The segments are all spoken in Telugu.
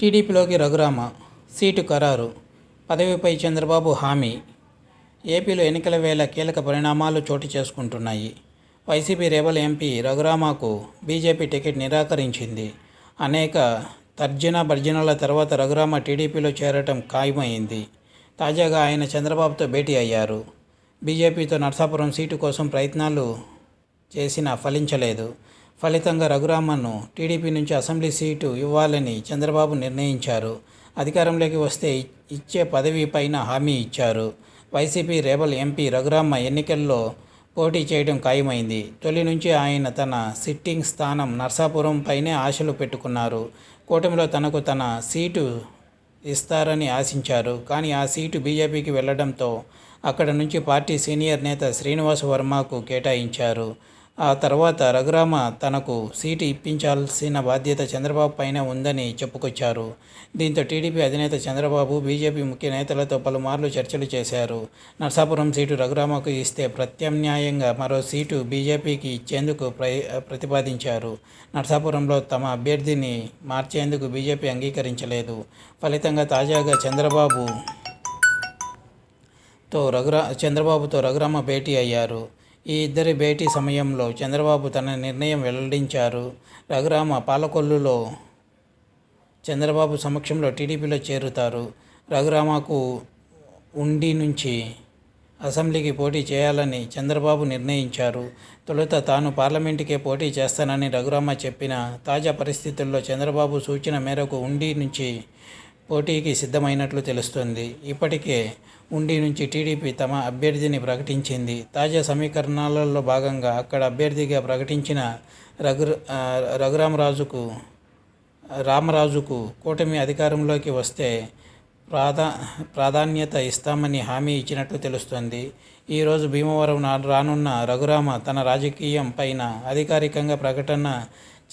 టీడీపీలోకి రఘురామ సీటు ఖరారు. పదవిపై చంద్రబాబు హామీ. ఏపీలో ఎన్నికల వేళ కీలక పరిణామాలు చోటు చేసుకుంటున్నాయి. వైసీపీ రెబల్ ఎంపీ రఘురామకు బీజేపీ టికెట్ నిరాకరించింది. అనేక తర్జన భర్జనల తర్వాత రఘురామ టీడీపీలో చేరటం ఖాయమైంది. తాజాగా ఆయన చంద్రబాబుతో భేటీ అయ్యారు. బీజేపీతో నర్సాపురం సీటు కోసం ప్రయత్నాలు చేసినా ఫలించలేదు. ఫలితంగా రఘురామన్ను టీడీపీ నుంచి అసెంబ్లీ సీటు ఇవ్వాలని చంద్రబాబు నిర్ణయించారు. అధికారంలోకి వస్తే ఇచ్చే పదవి పైన హామీ ఇచ్చారు. వైసీపీ రేబల్ ఎంపీ రఘురామ ఎన్నికల్లో పోటీ చేయడం ఖాయమైంది. తొలి నుంచి ఆయన తన సిట్టింగ్ స్థానం నర్సాపురం పైనే ఆశలు పెట్టుకున్నారు. కూటమిలో తనకు తన సీటు ఇస్తారని ఆశించారు. కానీ ఆ సీటు బీజేపీకి వెళ్ళడంతో అక్కడ నుంచి పార్టీ సీనియర్ నేత శ్రీనివాస్ వర్మకు కేటాయించారు. ఆ తర్వాత రఘురామ తనకు సీటు ఇప్పించాల్సిన బాధ్యత చంద్రబాబు పైన ఉందని చెప్పుకొచ్చారు. దీంతో టీడీపీ అధినేత చంద్రబాబు బీజేపీ ముఖ్య నేతలతో పలుమార్లు చర్చలు చేశారు. నర్సాపురం సీటు రఘురామకు ఇస్తే ప్రత్యామ్నాయంగా మరో సీటు బీజేపీకి ఇచ్చేందుకు ప్రతిపాదించారు. నర్సాపురంలో తమ అభ్యర్థిని మార్చేందుకు బీజేపీ అంగీకరించలేదు. ఫలితంగా తాజాగా చంద్రబాబు తో రఘురా చంద్రబాబుతో రఘురామ భేటీ అయ్యారు. ఈ ఇద్దరి భేటీ సమయంలో చంద్రబాబు తన నిర్ణయం వెల్లడించారు. రఘురామ పాలకొల్లులో చంద్రబాబు సమక్షంలో టీడీపీలో చేరుతారు. రఘురామకు ఉండి నుంచి అసెంబ్లీకి పోటీ చేయాలని చంద్రబాబు నిర్ణయించారు. తొలుత తాను పార్లమెంటుకే పోటీ చేస్తానని రఘురామ చెప్పిన తాజా పరిస్థితుల్లో చంద్రబాబు సూచన మేరకు ఉండి నుంచి పోటీకి సిద్ధమైనట్లు తెలుస్తోంది. ఇప్పటికే ఉండి నుంచి టీడీపీ తమ అభ్యర్థిని ప్రకటించింది. తాజా సమీకరణాలలో భాగంగా అక్కడ అభ్యర్థిగా ప్రకటించిన రఘు రఘురామరాజుకు రామరాజుకు కూటమి అధికారంలోకి వస్తే ప్రాధా ప్రాధాన్యత ఇస్తామని హామీ ఇచ్చినట్లు తెలుస్తోంది. ఈరోజు భీమవరం రానున్న రఘురామ తన రాజకీయం పైన అధికారికంగా ప్రకటన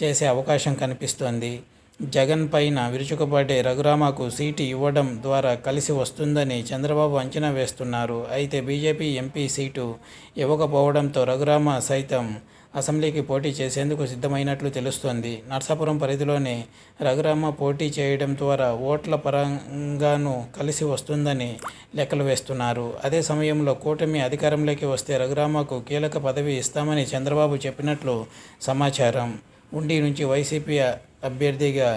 చేసే అవకాశం కనిపిస్తోంది. జగన్ పైన విరుచుకుపడే రఘురామకు సీటు ఇవ్వడం ద్వారా కలిసి వస్తుందని చంద్రబాబు అంచనా వేస్తున్నారు. అయితే బీజేపీ ఎంపీ సీటు ఇవ్వకపోవడంతో రఘురామ సైతం అసెంబ్లీకి పోటీ చేసేందుకు సిద్ధమైనట్లు తెలుస్తోంది. నర్సాపురం పరిధిలోనే రఘురామ పోటీ చేయడం ద్వారా ఓట్ల పరంగాను కలిసి వస్తుందని లెక్కలు వేస్తున్నారు. అదే సమయంలో కూటమి అధికారంలోకి వస్తే రఘురామకు కీలక పదవి ఇస్తామని చంద్రబాబు చెప్పినట్లు సమాచారం. ఉండి నుంచి వైసీపీ అభ్యర్థిగా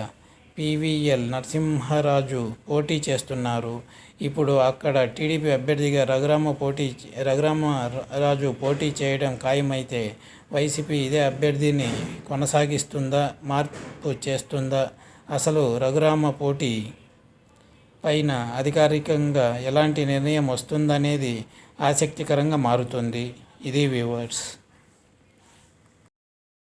పివిఎల్ నరసింహరాజు పోటీ చేస్తున్నారు. ఇప్పుడు అక్కడ టీడీపీ అభ్యర్థిగా రఘురామ పోటీ రఘురామ రాజు పోటీ చేయడం ఖాయమైతే వైసీపీ ఇదే అభ్యర్థిని కొనసాగిస్తుందా మార్పు చేస్తుందా? అసలు రఘురామ పోటీ పైన అధికారికంగా ఎలాంటి నిర్ణయం వస్తుందనేది ఆసక్తికరంగా మారుతుంది. ఇది వ్యూవర్స్.